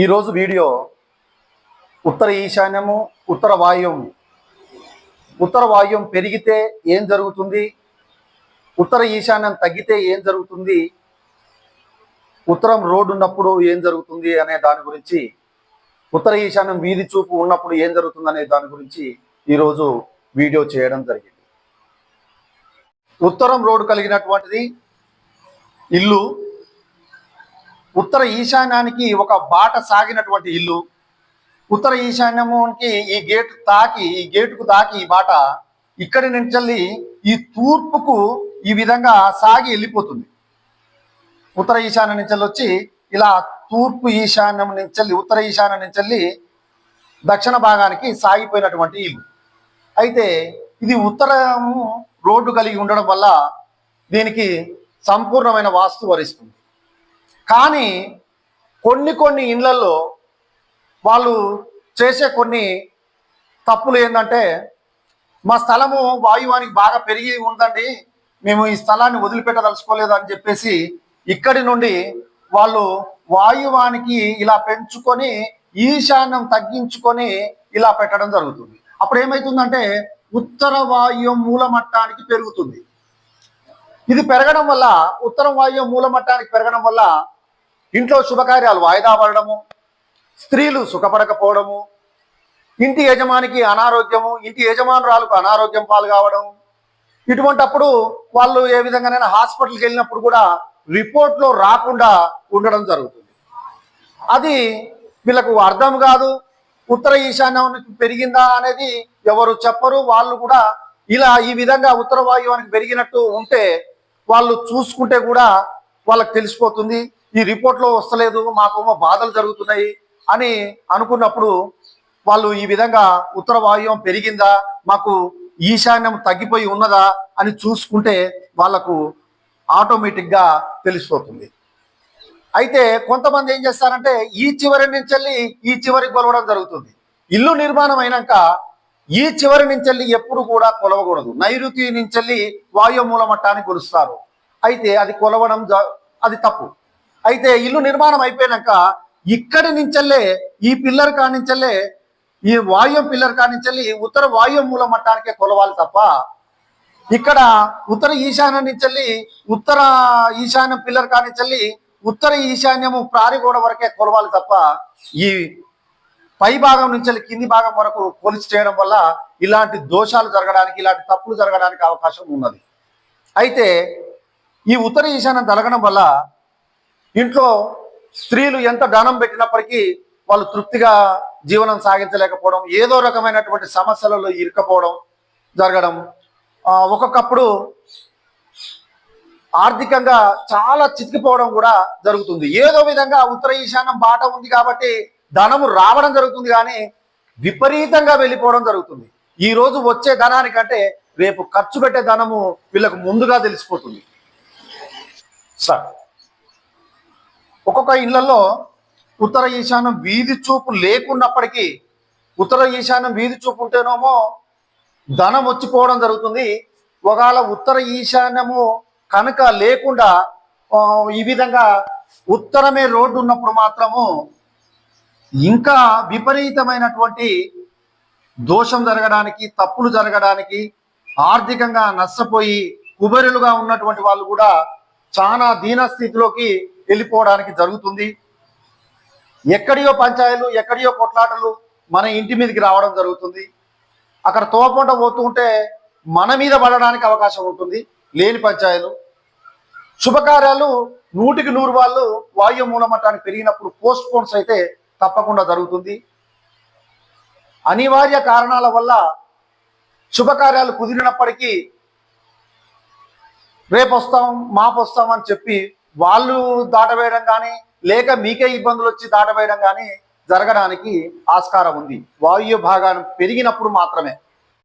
ఈరోజు వీడియో ఉత్తర ఈశాన్యము ఉత్తర వాయువు. ఉత్తర వాయువు పెరిగితే ఏం జరుగుతుంది? ఉత్తర ఈశాన్యం తగ్గితే ఏం జరుగుతుంది? ఉత్తరం రోడ్డు ఉన్నప్పుడు ఏం జరుగుతుంది అనే దాని గురించి ఉత్తర ఈశాన్యం వీధి చూపు ఉన్నప్పుడు ఏం జరుగుతుంది అనే దాని గురించి ఈరోజు వీడియో చేయడం జరిగింది. ఉత్తరం రోడ్డు కలిగినటువంటిది ఇల్లు ఉత్తర ఈశాన్యానికి ఒక బాట సాగినటువంటి ఇల్లు. ఉత్తర ఈశాన్యముకి ఈ గేట్ తాకి ఈ గేటుకు తాకి ఈ బాట. ఇక్కడి నుంచి ఈ తూర్పుకు ఈ విధంగా సాగి వెళ్ళిపోతుంది. ఉత్తర ఈశాన్యం నుంచి వచ్చి ఇలా తూర్పు ఈశాన్యం నుంచి ఉత్తర ఈశాన్యం నుంచి దక్షిణ భాగానికి సాగిపోయినటువంటి ఇల్లు. అయితే ఇది ఉత్తరము రోడ్డు కలిగి ఉండడం వల్ల దీనికి సంపూర్ణమైన వాస్తు వరిస్తుంది. కానీ కొన్ని కొన్ని ఇండ్లలో వాళ్ళు చేసే కొన్ని తప్పులు ఏంటంటే మా స్థలము వాయువానికి బాగా పెరిగి ఉందండి మేము ఈ స్థలాన్ని వదిలిపెట్టదలుచుకోలేదు అని చెప్పేసి ఇక్కడి నుండి వాళ్ళు వాయువానికి ఇలా పెంచుకొని ఈశాన్యం తగ్గించుకొని ఇలా పెట్టడం జరుగుతుంది. అప్పుడు ఏమవుతుందంటే ఉత్తర వాయు మూలమట్టానికి పెరుగుతుంది. ఇది పెరగడం వల్ల ఉత్తర వాయు మూల మట్టానికి పెరగడం వల్ల ఇంట్లో శుభకార్యాలు వాయిదా పడడము స్త్రీలు సుఖపడకపోవడము ఇంటి యజమానికి అనారోగ్యము ఇంటి యజమానురాలకు అనారోగ్యం పాలు కావడం ఇటువంటప్పుడు వాళ్ళు ఏ విధంగానైనా హాస్పిటల్కి వెళ్ళినప్పుడు కూడా రిపోర్ట్లో రాకుండా ఉండడం జరుగుతుంది. అది వీళ్ళకు అర్థం కాదు ఉత్తర ఈశాన్యం పెరిగిందా అనేది ఎవరు చెప్పరు. వాళ్ళు కూడా ఇలా ఈ విధంగా ఉత్తర వాయువానికి పెరిగినట్టు ఉంటే వాళ్ళు చూసుకుంటే కూడా వాళ్ళకి తెలిసిపోతుంది. ఈ రిపోర్ట్లో వస్తలేదు మాకేమో బాధలు జరుగుతున్నాయి అని అనుకున్నప్పుడు వాళ్ళు ఈ విధంగా ఉత్తర వాయువం పెరిగిందా మాకు ఈశాన్యం తగ్గిపోయి ఉన్నదా అని చూసుకుంటే వాళ్ళకు ఆటోమేటిక్గా తెలిసిపోతుంది. అయితే కొంతమంది ఏం చేస్తారంటే ఈ చివరి నుంచి వెళ్ళి ఈ చివరికి కొలవడం జరుగుతుంది. ఇల్లు నిర్మాణం అయినాక ఈ చివరి నుంచి వెళ్ళి ఎప్పుడు కూడా కొలవకూడదు. నైరుతి నుంచి వెళ్ళి వాయుమూల మట్టాన్ని కొలుస్తారు. అయితే అది కొలవడం జ- అది తప్పు. అయితే ఇల్లు నిర్మాణం అయిపోయినాక ఇక్కడి నుంచెల్లే ఈ పిల్లర్ కానించల్లే ఈ వాయు పిల్లర్ కానించెల్లి ఉత్తర వాయు మూల మట్టానికే కొలవాలి తప్ప ఇక్కడ ఉత్తర ఈశాన్యం నుంచి ఉత్తర ఈశాన్యం పిల్లర్ కానించల్లి ఉత్తర ఈశాన్యము ప్రారిగోడ వరకే కొలవాలి తప్ప ఈ పై భాగం నుంచి కింది భాగం వరకు కొలిచి చేయడం వల్ల ఇలాంటి దోషాలు జరగడానికి ఇలాంటి తప్పులు జరగడానికి అవకాశం ఉన్నది. అయితే ఈ ఉత్తర ఈశాన్యం జరగడం వల్ల ఇంట్లో స్త్రీలు ఎంత ధనం పెట్టినప్పటికీ వాళ్ళు తృప్తిగా జీవనం సాగించలేకపోవడం ఏదో రకమైనటువంటి సమస్యలలో ఇరుకపోవడం జరగడం. ఒక్కొక్కప్పుడు ఆర్థికంగా చాలా చితికిపోవడం కూడా జరుగుతుంది. ఏదో విధంగా ఉత్తర ఈశాన్యం బాట ఉంది కాబట్టి ధనము రావడం జరుగుతుంది కానీ విపరీతంగా వెళ్ళిపోవడం జరుగుతుంది. ఈ రోజు వచ్చే ధనానికంటే రేపు ఖర్చు పెట్టే ధనము వీళ్ళకు ముందుగా తెలిసిపోతుంది. సార్ ఒక్కొక్క ఇళ్ళలో ఉత్తర ఈశాన్యం వీధి చూపు లేకున్నప్పటికీ ఉత్తర ఈశాన్యం వీధి చూపు ఉంటేనేమో ధనం వచ్చిపోవడం జరుగుతుంది. ఒకవేళ ఉత్తర ఈశాన్యము కనుక లేకుండా ఈ విధంగా ఉత్తరమే రోడ్డు ఉన్నప్పుడు మాత్రము ఇంకా విపరీతమైనటువంటి దోషం జరగడానికి తప్పులు జరగడానికి ఆర్థికంగా నష్టపోయి కుబెరులుగా ఉన్నటువంటి వాళ్ళు కూడా చాలా దీన స్థితిలోకి వెళ్ళిపోవడానికి జరుగుతుంది. ఎక్కడియో పంచాయతీలు ఎక్కడియో కొట్లాటలు మన ఇంటి మీదకి రావడం జరుగుతుంది. అక్కడ తోపంట పోతూ ఉంటే మన మీద పడడానికి అవకాశం ఉంటుంది. లేని పంచాయతీలు. శుభకార్యాలు నూటికి నూరు వాళ్ళు వాయు మూలమట్టానికి పెరిగినప్పుడు పోస్ట్ పోన్స్ అయితే తప్పకుండా జరుగుతుంది. అనివార్య కారణాల వల్ల శుభకార్యాలు కుదిరినప్పటికీ రేపు వస్తాం మాపు వస్తాం అని చెప్పి వాళ్ళు దాటవేయడం కానీ లేక మీకే ఇబ్బందులు వచ్చి దాటవేయడం కానీ జరగడానికి ఆస్కారం ఉంది. వాయు భాగాన్ని పెరిగినప్పుడు మాత్రమే.